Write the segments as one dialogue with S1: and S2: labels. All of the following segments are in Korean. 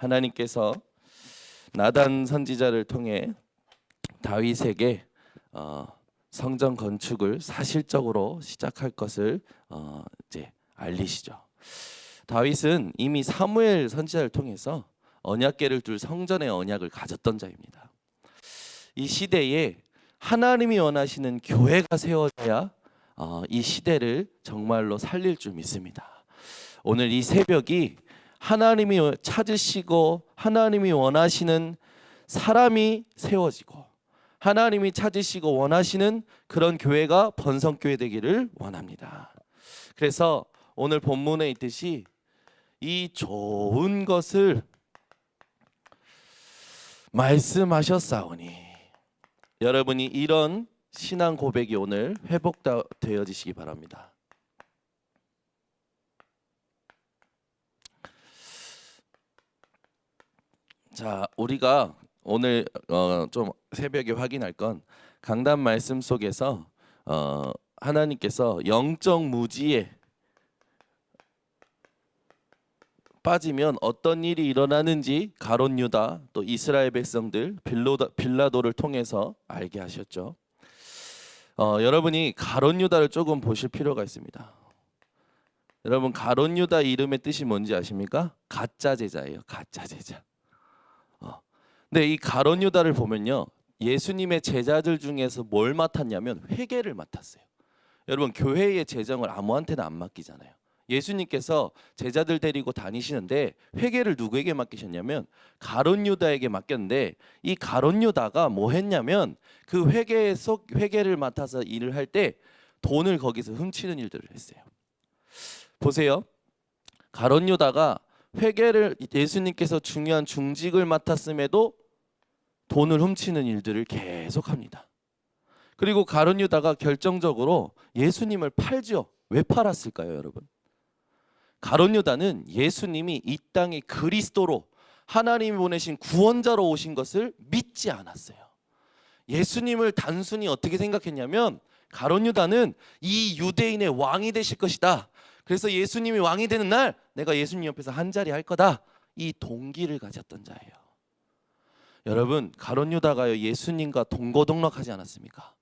S1: 하나님께서 나단 선지자를 통해 다윗에게 어, 성전 건축을 사실적으로 시작할 것을 어, 이제 알리시죠. 다윗은 이미 사무엘 선지자를 통해서 언약궤를 둘 성전의 언약을 가졌던 자입니다. 이 시대에 하나님이 원하시는 교회가 세워져야 어, 이 시대를 정말로 살릴 줄 믿습니다. 오늘 이 새벽이 하나님이 찾으시고 하나님이 원하시는 사람이 세워지고 하나님이 찾으시고 원하시는 그런 교회가 번성교회 되기를 원합니다. 그래서 오늘 본문에 있듯이 이 좋은 것을 말씀하셨사오니 여러분이 이런 신앙 고백이 오늘 회복되어지시기 바랍니다. 자, 우리가 오늘 어, 좀 새벽에 확인할 건 강단 말씀 속에서 어, 하나님께서 영적 무지에 빠지면 어떤 일이 일어나는지 가론 유다 또 이스라엘 백성들 빌로다, 빌라도 를 통해서 알게 하셨죠. 어, 여러분이 가론 유다를 조금 보실 필요가 있습니다. 여러분 가론 유다 이름의 뜻이 뭔지 아십니까? 가짜 제자예요. 가짜 제자. 어. 근데 이 가론 유다를 보면요. 예수님의 제자들 중에서 뭘 맡았냐면 회개를 맡았어요. 여러분 교회의 재정을 아무한테나 안 맡기잖아요. 예수님께서 제자들 데리고 다니시는데 회개를 누구에게 맡기셨냐면 가론 유다에게 맡겼는데 이 가론 유다가 뭐 했냐면 그 회개 속 회개를 맡아서 일을 할 때 돈을 거기서 훔치는 일들을 했어요. 보세요. 가론 유다가 회개를 예수님께서 중요한 중직을 맡았음에도 돈을 훔치는 일들을 계속합니다. 그리고 가론 유다가 결정적으로 예수님을 팔죠. 왜 팔았을까요, 여러분? 가론 유다는 예수님이 이 땅의 그리스도로 하나님이 보내신 구원자로 오신 것을 믿지 않았어요. 예수님을 단순히 어떻게 생각했냐면 가론 유다는 이 유대인의 왕이 되실 것이다. 그래서 예수님이 왕이 되는 날 내가 예수님 옆에서 한 자리 할 거다. 이 동기를 가졌던 자예요. 여러분 가론 유다가요 예수님과 동고동락하지 않았습니까?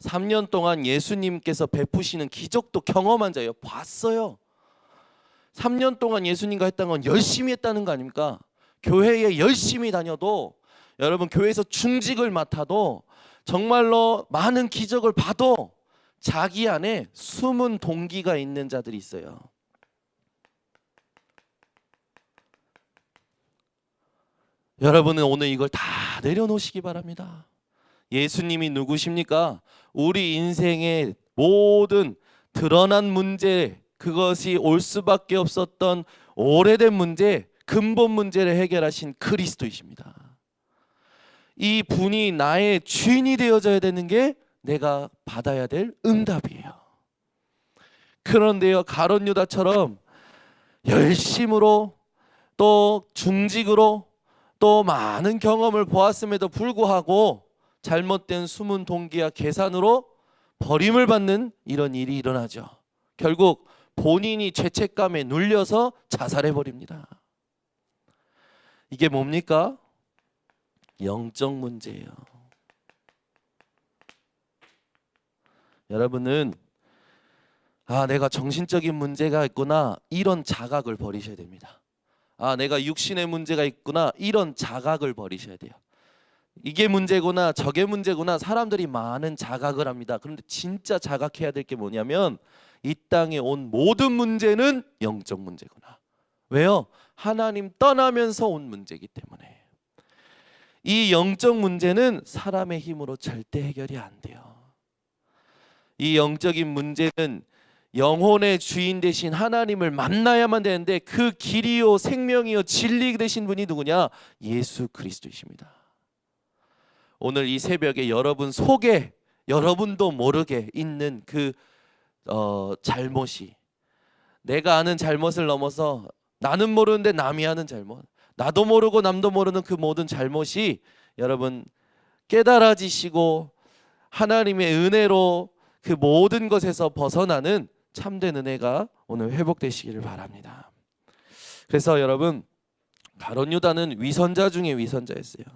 S1: 3년 동안 예수님께서 베푸시는 기적도 경험한 자예요. 봤어요. 3년 동안 예수님과 했던 건 열심히 했다는 거 아닙니까? 교회에 열심히 다녀도 여러분 교회에서 중직을 맡아도 정말로 많은 기적을 봐도 자기 안에 숨은 동기가 있는 자들이 있어요. 여러분은 오늘 이걸 다 내려놓으시기 바랍니다. 예수님이 누구십니까? 우리 인생의 모든 드러난 문제, 그것이 올 수밖에 없었던 오래된 문제, 근본 문제를 해결하신 그리스도이십니다. 이 분이 나의 주인이 되어져야 되는 게 내가 받아야 될 응답이에요. 그런데요, 가론 유다처럼 열심으로 또 중직으로 또 많은 경험을 보았음에도 불구하고 잘못된 숨은 동기와 계산으로 버림을 받는 이런 일이 일어나죠. 결국 본인이 죄책감에 눌려서 자살해 버립니다. 이게 뭡니까? 영적 문제예요. 여러분은 아, 내가 정신적인 문제가 있구나. 이런 자각을 버리셔야 됩니다. 아, 내가 육신의 문제가 있구나. 이런 자각을 버리셔야 돼요. 이게 문제구나, 저게 문제구나. 사람들이 많은 자각을 합니다. 그런데 진짜 자각해야 될 게 뭐냐면 이 땅에 온 모든 문제는 영적 문제구나. 왜요? 하나님 떠나면서 온 문제이기 때문에. 이 영적 문제는 사람의 힘으로 절대 해결이 안 돼요. 이 영적인 문제는 영혼의 주인 되신 하나님을 만나야만 되는데 그 길이요 생명이요 진리 되신 분이 누구냐? 예수 그리스도이십니다. 오늘 이 새벽에 여러분 속에 여러분도 모르게 있는 그 어, 잘못이 내가 아는 잘못을 넘어서 나는 모르는데 남이 하는 잘못, 나도 모르고 남도 모르는 그 모든 잘못이 여러분 깨달아지시고 하나님의 은혜로 그 모든 것에서 벗어나는 참된 은혜가 오늘 회복되시기를 바랍니다. 그래서 여러분 가론 유다는 위선자 중에 위선자였어요.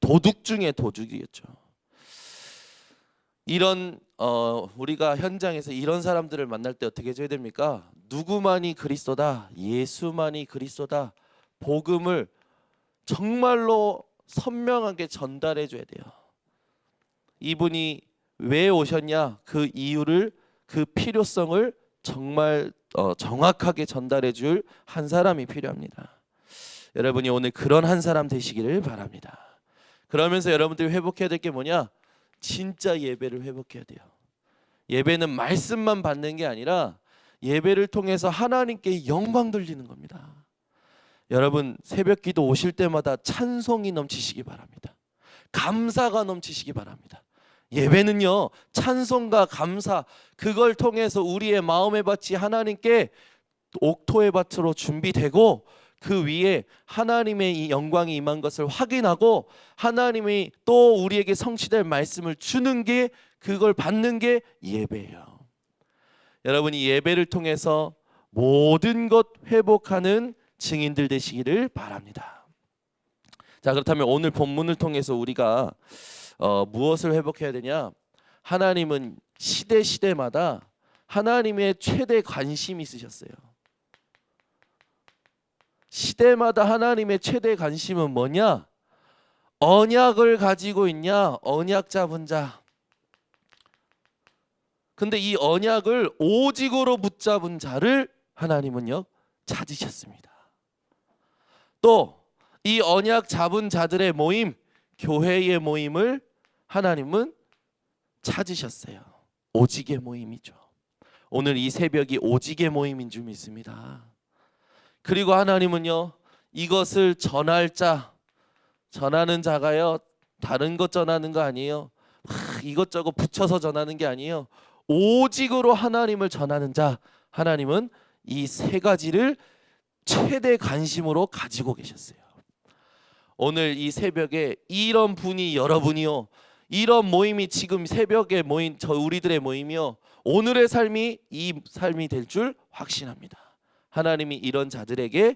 S1: 도둑 중에 도둑이었죠. 이런 어, 우리가 현장에서 이런 사람들을 만날 때 어떻게 해줘야 됩니까? 누구만이 그리스도다, 예수만이 그리스도다, 복음을 정말로 선명하게 전달해 줘야 돼요. 이분이 왜 오셨냐 그 이유를 그 필요성을 정말 어, 정확하게 전달해 줄 한 사람이 필요합니다. 여러분이 오늘 그런 한 사람 되시기를 바랍니다. 그러면서 여러분들이 회복해야 될 게 뭐냐? 진짜 예배를 회복해야 돼요. 예배는 말씀만 받는 게 아니라 예배를 통해서 하나님께 영광 돌리는 겁니다. 여러분 새벽 기도 오실 때마다 찬송이 넘치시기 바랍니다. 감사가 넘치시기 바랍니다. 예배는요 찬송과 감사 그걸 통해서 우리의 마음의 밭이 하나님께 옥토의 밭으로 준비되고 그 위에 하나님의 이 영광이 임한 것을 확인하고 하나님이 또 우리에게 성취될 말씀을 주는 게 그걸 받는 게 예배예요. 여러분이 예배를 통해서 모든 것 회복하는 증인들 되시기를 바랍니다. 자 그렇다면 오늘 본문을 통해서 우리가 어, 무엇을 회복해야 되냐? 하나님은 시대 시대마다 하나님의 최대 관심이 있으셨어요. 시대마다 하나님의 최대 관심은 뭐냐? 언약을 가지고 있냐? 언약 잡은 자. 근데 이 언약을 오직으로 붙잡은 자를 하나님은요 찾으셨습니다. 또 이 언약 잡은 자들의 모임, 교회의 모임을 하나님은 찾으셨어요. 오직의 모임이죠. 오늘 이 새벽이 오직의 모임인 줄 믿습니다. 그리고 하나님은요 이것을 전할 자 전하는 자가요 다른 것 전하는 거 아니에요 하, 이것저것 붙여서 전하는 게 아니에요 오직으로 하나님을 전하는 자 하나님은 이 세 가지를 최대 관심으로 가지고 계셨어요 오늘 이 새벽에 이런 분이 여러분이요 이런 모임이 지금 새벽에 모인 저 우리들의 모임이요 오늘의 삶이 이 삶이 될 줄 확신합니다 하나님이 이런 자들에게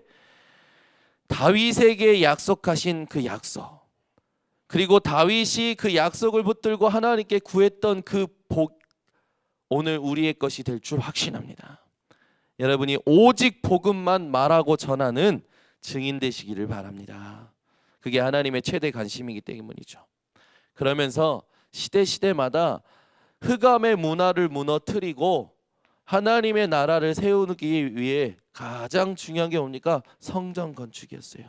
S1: 다윗에게 약속하신 그 약속 그리고 다윗이 그 약속을 붙들고 하나님께 구했던 그 복 오늘 우리의 것이 될 줄 확신합니다. 여러분이 오직 복음만 말하고 전하는 증인 되시기를 바랍니다. 그게 하나님의 최대 관심이기 때문이죠. 그러면서 시대 시대마다 흑암의 문화를 무너뜨리고 하나님의 나라를 세우기 위해 가장 중요한 게 뭡니까? 성전 건축이었어요.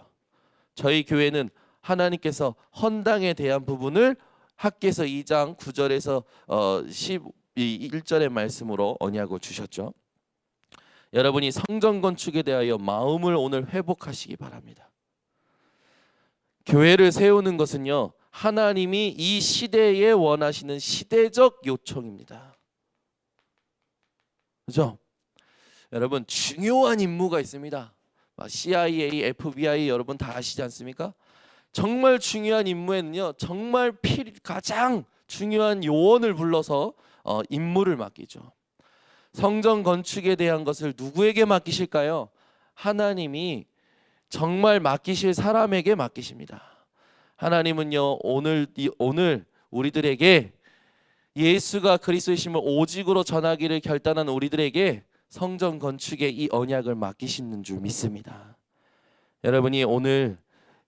S1: 저희 교회는 하나님께서 헌당에 대한 부분을 학계서 2장 9절에서 어 11절의 말씀으로 언약을 주셨죠. 여러분이 성전 건축에 대하여 마음을 오늘 회복하시기 바랍니다. 교회를 세우는 것은요. 하나님이 이 시대에 원하시는 시대적 요청입니다. 그죠? 여러분 중요한 임무가 있습니다. CIA, FBI 여러분 다 아시지 않습니까? 정말 중요한 임무에는요, 정말 필 가장 중요한 요원을 불러서 어, 임무를 맡기죠. 성전 건축에 대한 것을 누구에게 맡기실까요? 하나님이 정말 맡기실 사람에게 맡기십니다. 하나님은요 오늘 이, 오늘 우리들에게 예수가 그리스도이심을 오직으로 전하기를 결단한 우리들에게 성전 건축의 이 언약을 맡기시는 줄 믿습니다. 여러분이 오늘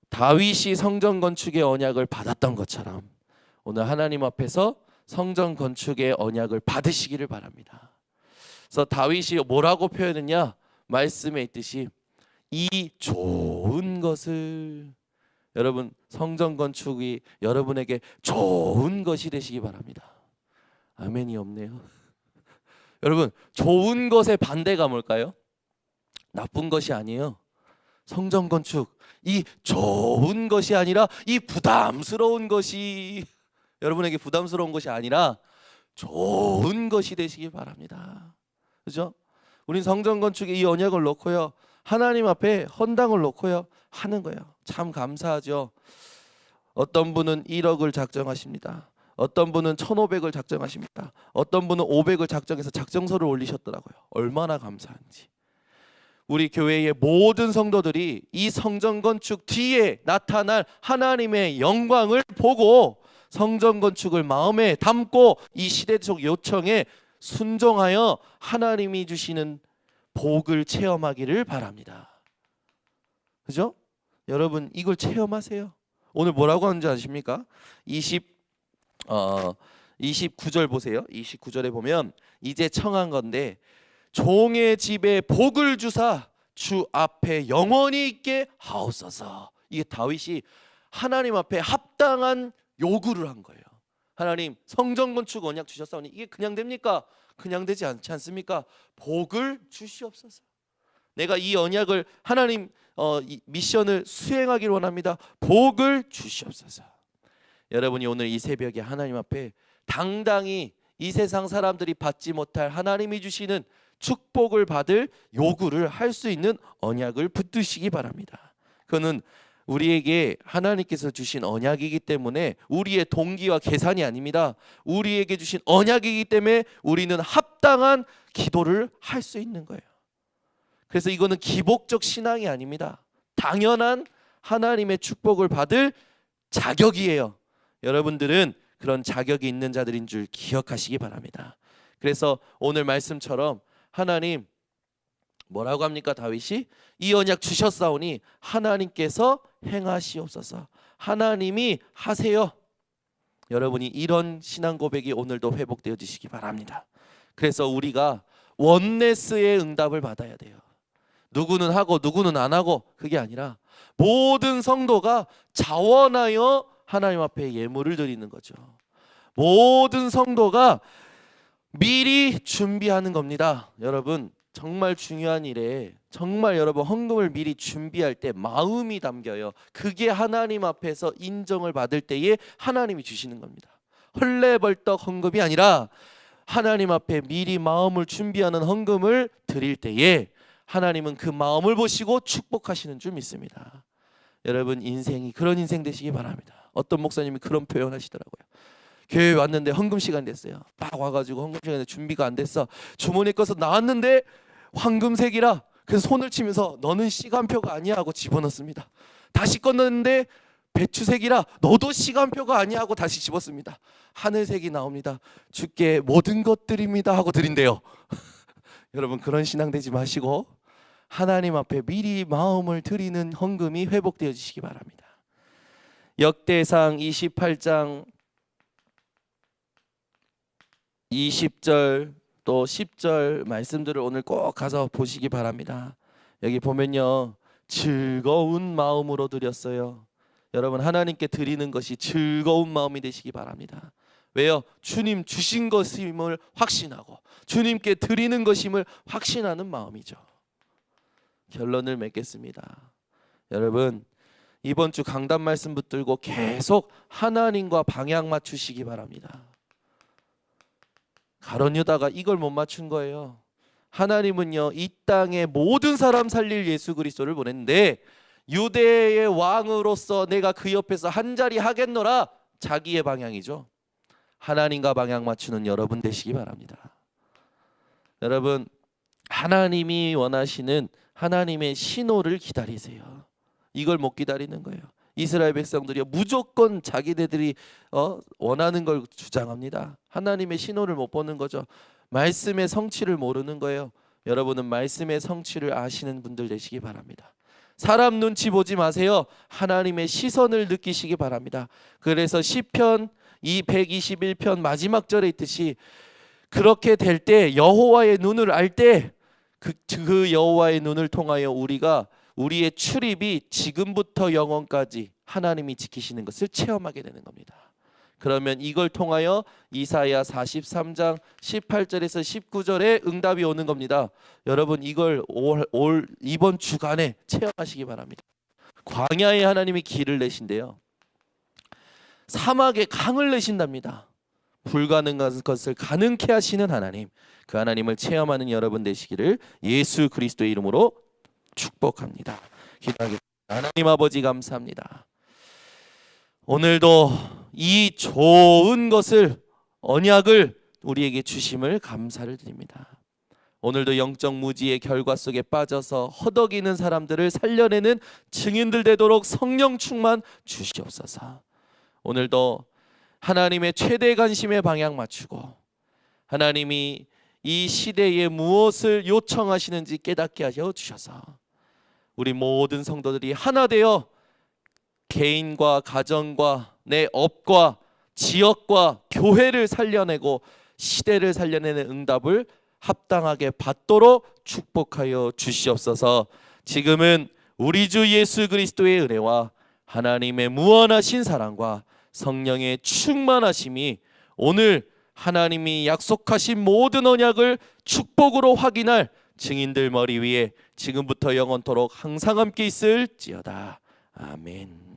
S1: 다윗이 성전 건축의 언약을 받았던 것처럼 오늘 하나님 앞에서 성전 건축의 언약을 받으시기를 바랍니다. 그래서 다윗이 뭐라고 표현했냐? 말씀에 있듯이 이 좋은 것을 여러분 성전 건축이 여러분에게 좋은 것이 되시기 바랍니다. 아멘이 없네요. 여러분 좋은 것의 반대가 뭘까요? 나쁜 것이 아니에요. 성전 건축 이 좋은 것이 아니라 이 부담스러운 것이 여러분에게 부담스러운 것이 아니라 좋은 것이 되시기 바랍니다. 그죠? 우린 성전 건축에 이 언약을 놓고요. 하나님 앞에 헌당을 놓고요. 하는 거예요. 참 감사하죠. 어떤 분은 1억을 작정하십니다. 어떤 분은 1,500을 작정하십니다. 어떤 분은 500을 작정해서 작정서를 올리셨더라고요. 얼마나 감사한지. 우리 교회의 모든 성도들이 이 성전 건축 뒤에 나타날 하나님의 영광을 보고 성전 건축을 마음에 담고 이 시대적 요청에 순종하여 하나님이 주시는 복을 체험하기를 바랍니다. 그죠? 여러분 이걸 체험하세요. 오늘 뭐라고 하는지 아십니까? 20 어, 29절 보세요. 29절에 보면 이제 청한 건데 종의 집에 복을 주사 주 앞에 영원히 있게 하옵소서. 이게 다윗이 하나님 앞에 합당한 요구를 한 거예요. 하나님 성전 건축 언약 주셨사오니 이게 그냥 됩니까? 그냥 되지 않지 않습니까? 복을 주시옵소서. 내가 이 언약을 하나님 어, 이 미션을 수행하기를 원합니다. 복을 주시옵소서. 여러분이 오늘 이 새벽에 하나님 앞에 당당히 이 세상 사람들이 받지 못할 하나님이 주시는 축복을 받을 요구를 할 수 있는 언약을 붙드시기 바랍니다. 그거는 우리에게 하나님께서 주신 언약이기 때문에 우리의 동기와 계산이 아닙니다. 우리에게 주신 언약이기 때문에 우리는 합당한 기도를 할 수 있는 거예요. 그래서 이거는 기복적 신앙이 아닙니다. 당연한 하나님의 축복을 받을 자격이에요. 여러분들은 그런 자격이 있는 자들인 줄 기억하시기 바랍니다. 그래서 오늘 말씀처럼 하나님 뭐라고 합니까 다윗이 이 언약 주셨사오니 하나님께서 행하시옵소서. 하나님이 하세요. 여러분이 이런 신앙 고백이 오늘도 회복되어 지시기 바랍니다. 그래서 우리가 원네스의 응답을 받아야 돼요. 누구는 하고 누구는 안 하고 그게 아니라 모든 성도가 자원하여 하나님 앞에 예물을 드리는 거죠. 모든 성도가 미리 준비하는 겁니다. 여러분 정말 중요한 일에 정말 여러분 헌금을 미리 준비할 때 마음이 담겨요. 그게 하나님 앞에서 인정을 받을 때에 하나님이 주시는 겁니다. 헐레벌떡 헌금이 아니라 하나님 앞에 미리 마음을 준비하는 헌금을 드릴 때에 하나님은 그 마음을 보시고 축복하시는 줄 믿습니다. 여러분 인생이 그런 인생 되시기 바랍니다. 어떤 목사님이 그런 표현하시더라고요. 교회 왔는데 헌금 시간 됐어요. 막 와가지고 헌금 시간에 준비가 안 됐어. 주머니 꺼서 나왔는데 황금색이라 그래서 손을 치면서 너는 시간표가 아니야 하고 집어넣습니다. 다시 꺼냈는데 배추색이라 너도 시간표가 아니야 하고 다시 집었습니다. 하늘색이 나옵니다. 주께 모든 것들입니다 하고 드린대요. 여러분 그런 신앙 되지 마시고 하나님 앞에 미리 마음을 드리는 헌금이 회복되어 지시기 바랍니다. 역대상 28장 20절 또 10절 말씀들을 오늘 꼭 가서 보시기 바랍니다. 여기 보면요. 즐거운 마음으로 드렸어요. 여러분 하나님께 드리는 것이 즐거운 마음이 되시기 바랍니다. 왜요? 주님 주신 것임을 확신하고 주님께 드리는 것임을 확신하는 마음이죠. 결론을 맺겠습니다. 여러분 이번 주 강단 말씀 붙들고 계속 하나님과 방향 맞추시기 바랍니다. 가론 유다가 이걸 못 맞춘 거예요. 하나님은요 이 땅에 모든 사람 살릴 예수 그리스도를 보냈는데 유대의 왕으로서 내가 그 옆에서 한 자리 하겠노라 자기의 방향이죠. 하나님과 방향 맞추는 여러분 되시기 바랍니다. 여러분 하나님이 원하시는 하나님의 신호를 기다리세요. 이걸 못 기다리는 거예요. 이스라엘 백성들이 무조건 자기네들이 어, 원하는 걸 주장합니다. 하나님의 신호를 못 보는 거죠. 말씀의 성취를 모르는 거예요. 여러분은 말씀의 성취를 아시는 분들 되시기 바랍니다. 사람 눈치 보지 마세요. 하나님의 시선을 느끼시기 바랍니다. 그래서 시편 이 121편 마지막 절에 있듯이 그렇게 될 때 여호와의 눈을 알 때그그 여호와의 눈을 통하여 우리가 우리의 출입이 지금부터 영원까지 하나님이 지키시는 것을 체험하게 되는 겁니다. 그러면 이걸 통하여 이사야 43장 18절에서 19절에 응답이 오는 겁니다. 여러분 이걸 올, 올 이번 주간에 체험하시기 바랍니다. 광야에 하나님이 길을 내신대요. 사막에 강을 내신답니다. 불가능한 것을 가능케 하시는 하나님, 그 하나님을 체험하는 여러분 되시기를 예수 그리스도의 이름으로 축복합니다. 기도하겠습니다. 하나님 아버지 감사합니다. 오늘도 이 좋은 것을 언약을 우리에게 주심을 감사를 드립니다. 오늘도 영적 무지의 결과 속에 빠져서 허덕이는 사람들을 살려내는 증인들 되도록 성령 충만 주시옵소서. 오늘도 하나님의 최대 관심의 방향 맞추고 하나님이 이 시대에 무엇을 요청하시는지 깨닫게 하여 주셔서 우리 모든 성도들이 하나 되어 개인과 가정과 내 업과 지역과 교회를 살려내고 시대를 살려내는 응답을 합당하게 받도록 축복하여 주시옵소서. 지금은 우리 주 예수 그리스도의 은혜와 하나님의 무한하신 사랑과 성령의 충만하심이 오늘 하나님이 약속하신 모든 언약을 축복으로 확인할 증인들 머리 위에 지금부터 영원토록 항상 함께 있을지어다. 아멘.